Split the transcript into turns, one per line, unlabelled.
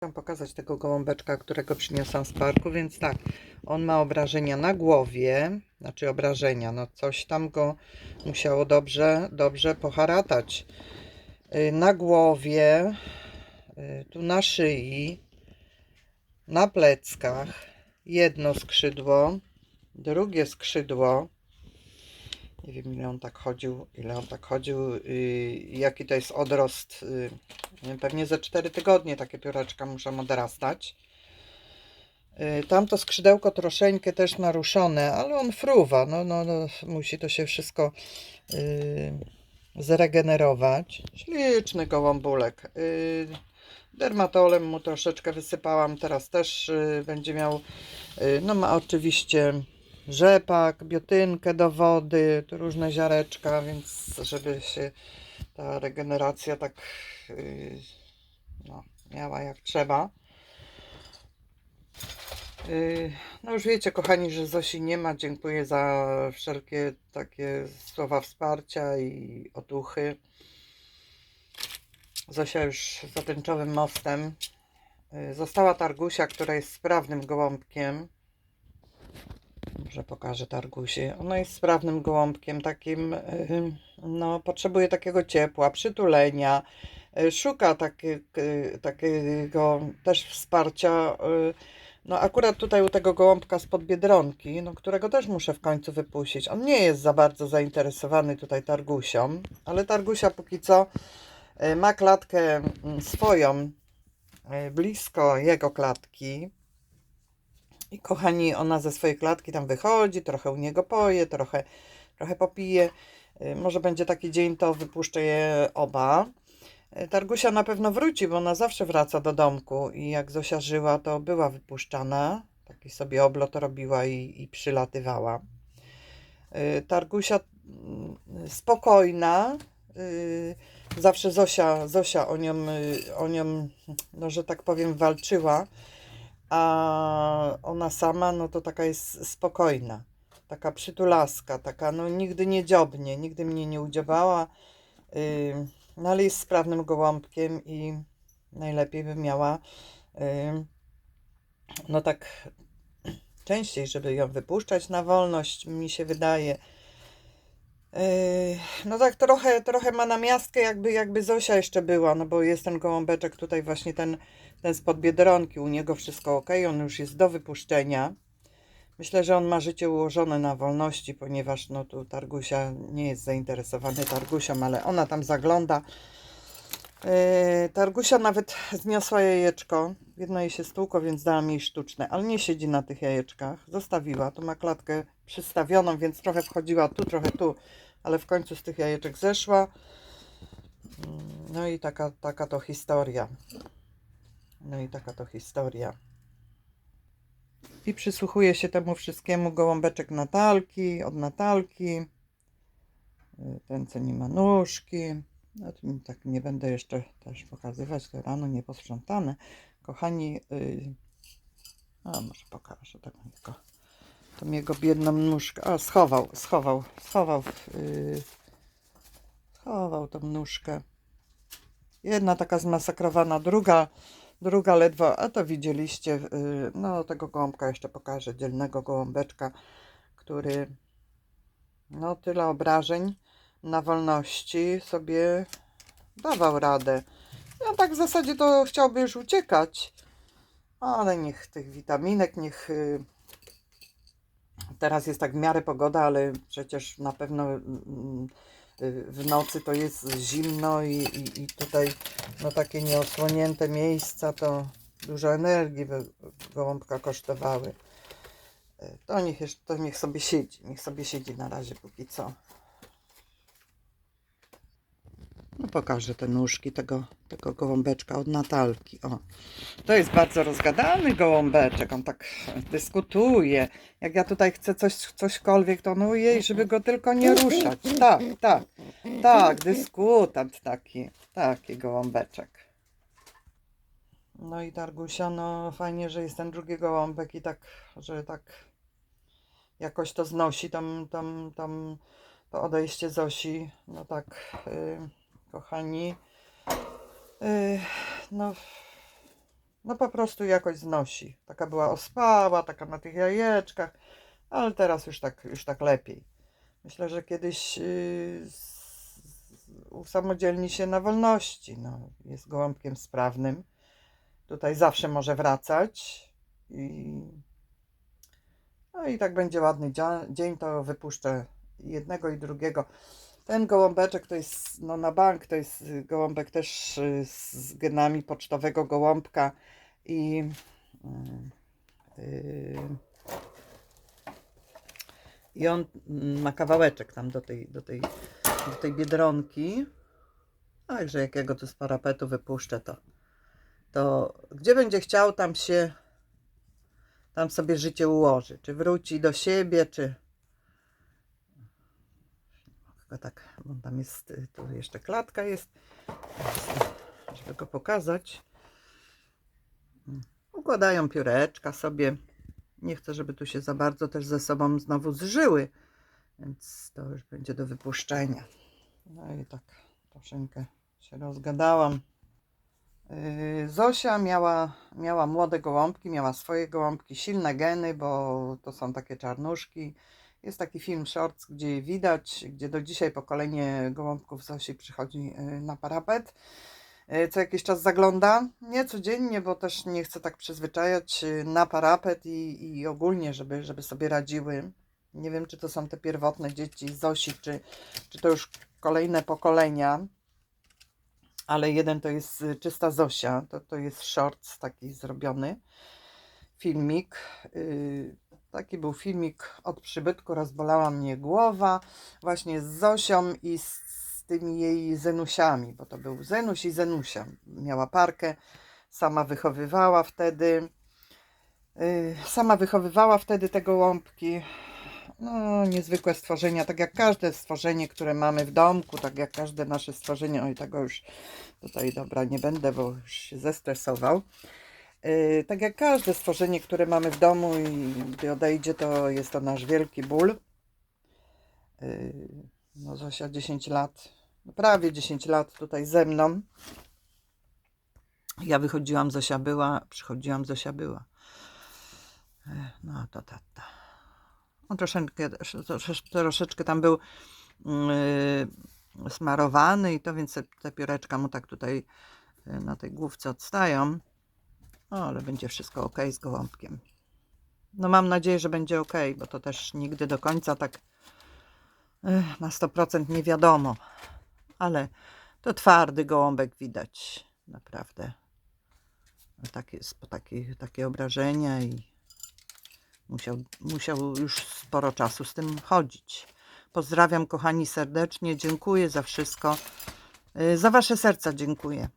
Chciałam pokazać tego gołąbeczka, którego przyniosłam z parku, więc tak, on ma obrażenia na głowie, znaczy obrażenia, no coś tam go musiało dobrze, dobrze poharatać. Y, Na głowie, y, tu na szyi, na pleckach, jedno skrzydło, drugie skrzydło. Nie wiem ile on tak chodził, ile on tak chodził, y, jaki to jest odrost. y, wiem, Pewnie ze 4 tygodnie takie pióreczka muszą odrastać. Y, Tamto skrzydełko troszeczkę też naruszone, ale on fruwa. No, no, no, musi to się wszystko y, zregenerować. Śliczny gołąbulek. Y, dermatolem mu troszeczkę wysypałam. Teraz też y, będzie miał. Y, no ma oczywiście rzepak, biotynkę do wody, różne ziareczka, więc żeby się ta regeneracja tak y, no, miała jak trzeba. Y, No już wiecie, kochani, że Zosi nie ma. Dziękuję za wszelkie takie słowa wsparcia i otuchy. Zosia już za tęczowym mostem. Y, Została Targusia, która jest sprawnym gołąbkiem. Może pokażę Targusie. Ona jest sprawnym gołąbkiem, takim, y, no, potrzebuje takiego ciepła, przytulenia. Y, Szuka takie, y, takiego też wsparcia. No, akurat tutaj u tego gołąbka spod biedronki, no, którego też muszę w końcu wypuścić. On nie jest za bardzo zainteresowany tutaj Targusią, ale Targusia póki co ma klatkę mm, swoją blisko jego klatki. I kochani, ona ze swojej klatki tam wychodzi, trochę u niego poje, trochę, trochę popije. Y, Może będzie taki dzień, to wypuszczę je oba. Y, Targusia na pewno wróci, bo ona zawsze wraca do domku i jak Zosia żyła, to była wypuszczana. Taki sobie oblot robiła i, i przylatywała. Y, Targusia mm, spokojna. Zawsze Zosia, Zosia o nią, o nią, no że tak powiem, walczyła a ona sama, no to taka jest spokojna, taka przytulaska, taka, no nigdy nie dziobnie, nigdy mnie nie udziobała, yy, no ale jest sprawnym gołąbkiem i najlepiej by miała, yy, no tak częściej, żeby ją wypuszczać na wolność, mi się wydaje. Yy, No tak trochę, trochę ma na miastkę, jakby, jakby Zosia jeszcze była, no bo jest ten gołąbeczek tutaj właśnie ten, ten spod Biedronki, u niego wszystko ok, on już jest do wypuszczenia. Myślę, że on ma życie ułożone na wolności, ponieważ no tu Targusia nie jest zainteresowany Targusią, ale ona tam zagląda. Yy, Targusia nawet zniosła jajeczko. Jedno jej się stłukło, więc dałam jej sztuczne, ale nie siedzi na tych jajeczkach. Zostawiła. Tu ma klatkę przystawioną, więc trochę wchodziła tu, trochę tu, ale w końcu z tych jajeczek zeszła. Mm, No i taka, taka to historia. No i taka to historia. I przysłuchuje się temu wszystkiemu gołąbeczek Natalki, od Natalki. Y, Ten, co nie ma nóżki. No, to tak nie będę jeszcze też pokazywać, to rano nieposprzątane. Kochani, yy, a może pokażę tak tylko. Tą jego biedną nóżkę. A, schował, schował, schował, yy, schował tą nóżkę. Jedna taka zmasakrowana, druga, druga ledwo, a to widzieliście, yy, no tego gołąbka jeszcze pokażę, dzielnego gołąbeczka, który no tyle obrażeń na wolności sobie dawał radę. Ja tak w zasadzie to chciałby już uciekać, ale niech tych witaminek, niech y, teraz jest tak w miarę pogoda, ale przecież na pewno mm, y, w nocy to jest zimno i, i, i tutaj no takie nieosłonięte miejsca to dużo energii by gołąbka kosztowały. Y, To niech, to niech sobie siedzi, niech sobie siedzi na razie póki co. No pokażę te nóżki tego, tego gołąbeczka od Natalki. O. To jest bardzo rozgadany gołąbeczek, on tak dyskutuje. Jak ja tutaj chcę coś, cośkolwiek, to no jej, żeby go tylko nie ruszać. Tak, tak, tak, dyskutant taki, taki gołąbeczek. No i Targusia, no fajnie, że jest ten drugi gołąbek i tak, że tak jakoś to znosi tam, tam, tam to odejście Zosi. No tak, y, kochani. Y, no, No po prostu jakoś znosi. Taka była ospała, taka na tych jajeczkach, ale teraz już tak, już tak lepiej. Myślę, że kiedyś s- usamodzielni się na wolności. No, jest gołąbkiem sprawnym. Tutaj zawsze może wracać. I, no i tak będzie ładny dzień, to wypuszczę jednego i drugiego. Ten gołąbeczek to jest, no na bank, to jest gołąbek też y, z genami pocztowego gołąbka i y, y, i on ma kawałeczek tam do tej, do tej, do tej biedronki. Także jak ja go tu z parapetu wypuszczę, to, to gdzie będzie chciał, tam się, tam sobie życie ułoży. Czy wróci do siebie, czy, tak, bo tam jest, y, tu jeszcze klatka jest, żeby go pokazać. Mm. Układają pióreczka sobie. Nie chcę, żeby tu się za bardzo też ze sobą znowu zżyły, więc to już będzie do wypuszczenia. No i tak troszeczkę się rozgadałam. Yy, Zosia miała, miała młode gołąbki, miała swoje gołąbki, silne geny, bo to są takie czarnuszki. Jest taki film Shorts, gdzie je widać, gdzie do dzisiaj pokolenie gołąbków Zosi przychodzi yy, na parapet. Yy, Co jakiś czas zagląda, nie codziennie, bo też nie chcę tak przyzwyczajać yy, na parapet i, i ogólnie, żeby, żeby sobie radziły. Nie wiem, czy to są te pierwotne dzieci Zosi, czy, czy to już kolejne pokolenia ale jeden to jest y, czysta Zosia, to, to jest shorts taki zrobiony, filmik. Yy, taki był filmik od przybytku, rozbolała mnie głowa, właśnie z Zosią i z, tymi jej Zenusiami, bo to był Zenuś i Zenusia. Miała parkę, sama wychowywała wtedy. Yy, sama wychowywała wtedy te gołąbki. No, niezwykłe stworzenia, tak jak każde stworzenie, które mamy w domku, tak jak każde nasze stworzenie. Oj, tego już tutaj, dobra, nie będę, bo już się zestresował. Yy, tak jak każde stworzenie, które mamy w domu i gdy odejdzie, to jest to nasz wielki ból. Yy, no, Zosia 10 lat, no prawie 10 lat tutaj ze mną. Ja wychodziłam, Zosia była, przychodziłam, Zosia była. Ech, No, to tata. On troszeczkę, troszeczkę, tam był yy, smarowany i to, więc te, pióreczka mu tak tutaj na tej główce odstają. O, ale będzie wszystko ok z gołąbkiem. No mam nadzieję, że będzie ok, bo to też nigdy do końca tak na 100% nie wiadomo. Ale to twardy gołąbek widać, naprawdę. Takie, takie, takie obrażenia i musiał, musiał już sporo czasu z tym chodzić. Pozdrawiam kochani serdecznie, dziękuję za wszystko. Yy, Za wasze serca dziękuję.